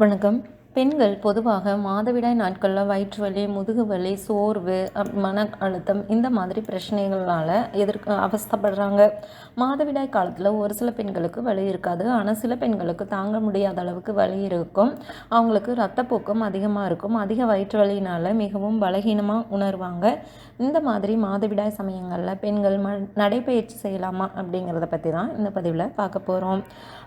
வணக்கம். பெண்கள் பொதுவாக மாதவிடாய் நாட்களில் வயிற்று வலி முதுகு வலி சோர்வு அப் மன அழுத்தம் இந்த மாதிரி பிரச்சனைகளால் எதிர்க்க அவஸ்தப்படுறாங்க. மாதவிடாய் காலத்தில் ஒரு சில பெண்களுக்கு வலி இருக்காது. ஆனால் சில பெண்களுக்கு தாங்க முடியாத அளவுக்கு வலி இருக்கும். அவங்களுக்கு ரத்தப்போக்கம் அதிகமாக இருக்கும். அதிக வயிற்று வலியினால் மிகவும் பலகீனமாக உணர்வாங்க. இந்த மாதிரி மாதவிடாய் சமயங்களில் பெண்கள் ம நடைப்பயிற்சி செய்யலாமா அப்படிங்கிறத பற்றி தான் இந்த பதிவில் பார்க்க போகிறோம்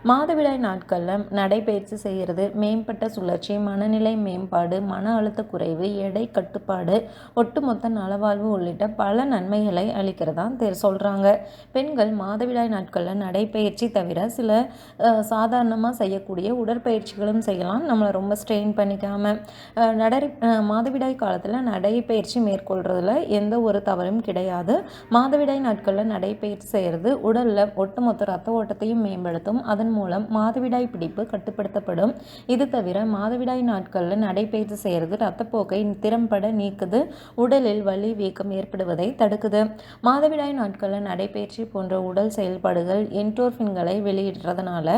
மாதவிடாய் நாட்களில் நடைப்பயிற்சி செய்கிறது மேம்பட்ட சுழற்சி மனநிலை மேம்பாடு மன அழுத்த குறைவு எடை கட்டுப்பாடு ஒட்டுமொத்த நலவாழ்வு உள்ளிட்ட பல நன்மைகளை அளிக்கிறதா தெ சொல்கிறாங்க பெண்கள் மாதவிடாய் நாட்களில் நடைப்பயிற்சி தவிர சில சாதாரணமாக செய்யக்கூடிய உடற்பயிற்சிகளும் செய்யலாம். நம்மளை ரொம்ப ஸ்ட்ரெயின் பண்ணிக்காமல் நடை மாதவிடாய் காலத்தில் நடைப்பயிற்சி மேற்கொள்கிறதுல எந்த ஒரு தவறும் கிடையாது. மாதவிடாய் நாட்களில் நடைப்பயிற்சி செய்கிறது உடலில் ஒட்டுமொத்த ரத்த ஓட்டத்தையும் மேம்படுத்தும். அதன் மூலம் மாதவிடாய் பிடிப்பு கட்டுப்படுத்தப்படும். இது தவிர மாதவிடாய் குழாய் நாட்களில் நடைபயிற்சி செய்கிறது ரத்தப்போக்கை திறம்பட நீக்குது. உடலில் வலி வீக்கம் ஏற்படுவதை தடுக்குது. மாதவிடாய் நாட்களில் நடைபயிற்சி போன்ற உடல் செயல்பாடுகள் என்டோர்ஃபின்களை வெளியிடுறதுனால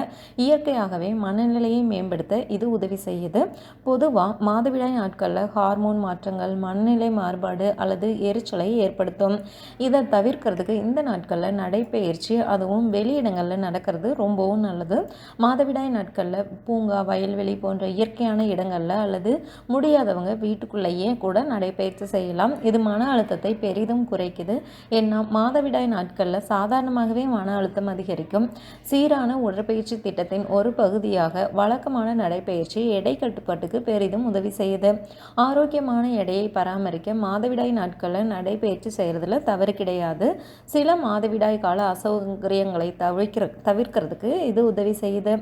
இயற்கையாகவே மனநிலையை மேம்படுத்த இது உதவி செய்யுது. பொதுவாக மாதவிடாய் நாட்களில் ஹார்மோன் மாற்றங்கள் மனநிலை மாறுபாடு அல்லது எரிச்சலை ஏற்படுத்தும். இதை தவிர்க்கிறதுக்கு இந்த நாட்களில் நடைப்பயிற்சி அதுவும் வெளியிடங்களில் நடக்கிறது ரொம்பவும் நல்லது. மாதவிடாய் நாட்களில் பூங்கா வயல்வெளி போன்ற இயற்கையான இடங்களில் அல்லது முடியாதவங்க வீட்டுக்குள்ளேயே கூட நடைபயிற்சி செய்யலாம். இது மன அழுத்தத்தை பெரிதும் குறைக்குது. ஏன்னா மாதவிடாய் நாட்களில் சாதாரணமாகவே மன அழுத்தம் அதிகரிக்கும். சீரான உடற்பயிற்சி திட்டத்தின் ஒரு பகுதியாக வழக்கமான நடைபயிற்சி எடை கட்டுப்பாட்டுக்கு பெரிதும் உதவி செய்யுது. ஆரோக்கியமான எடையை பராமரிக்க மாதவிடாய் நாட்களில் நடைபயிற்சி செய்கிறதுல தவறு கிடையாது. சில மாதவிடாய் கால அசௌகரியங்களை தவிர்க்கிற தவிர்க்கிறதுக்கு இது உதவி செய்யுது.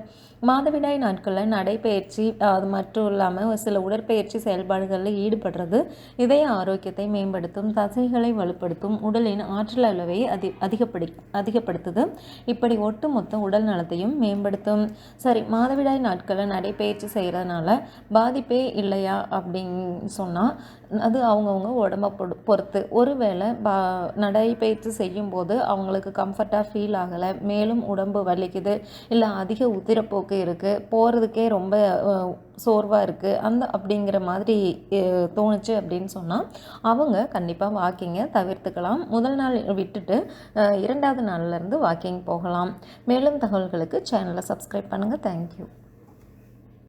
மாதவிடாய் நாட்களில் நடைப்பயிற்சி அது மட்டும் இல்லாமல் ஒரு சில உடற்பயிற்சி செயல்பாடுகளில் ஈடுபடுறது இதய ஆரோக்கியத்தை மேம்படுத்தும் தசைகளை வலுப்படுத்தும் உடலின் ஆற்றல் அளவை அதி அதிகப்படி அதிகப்படுத்துது. இப்படி ஒட்டுமொத்த உடல் நலத்தையும் மேம்படுத்தும். சரி மாதவிடாய் நாட்களில் நடைப்பயிற்சி செய்கிறதுனால பாதிப்பே இல்லையா அப்படின்னு சொன்னால் அது அவங்கவுங்க உடம்ப பொறுத்து. ஒருவேளை பா நடைப்பயிற்சி செய்யும்போது அவங்களுக்கு கம்ஃபர்ட்டாக ஃபீல் ஆகலை மேலும் உடம்பு வலிக்குது இல்லை அதிக உதிரப்போக்கு இருக்குது போகிறதுக்கே ரொம்ப சோர்வாக இருக்குது அந்த அப்படிங்கிற மாதிரி தோணுச்சு அப்படின்னு சொன்னால் அவங்க கண்டிப்பாக வாக்கிங்கை தவிர்த்துக்கலாம். முதல் நாள் விட்டுட்டு இரண்டாவது நாள்லேருந்து வாக்கிங் போகலாம். மேலும் தகவல்களுக்கு சேனலை சப்ஸ்கிரைப் பண்ணுங்கள் தேங்க்யூ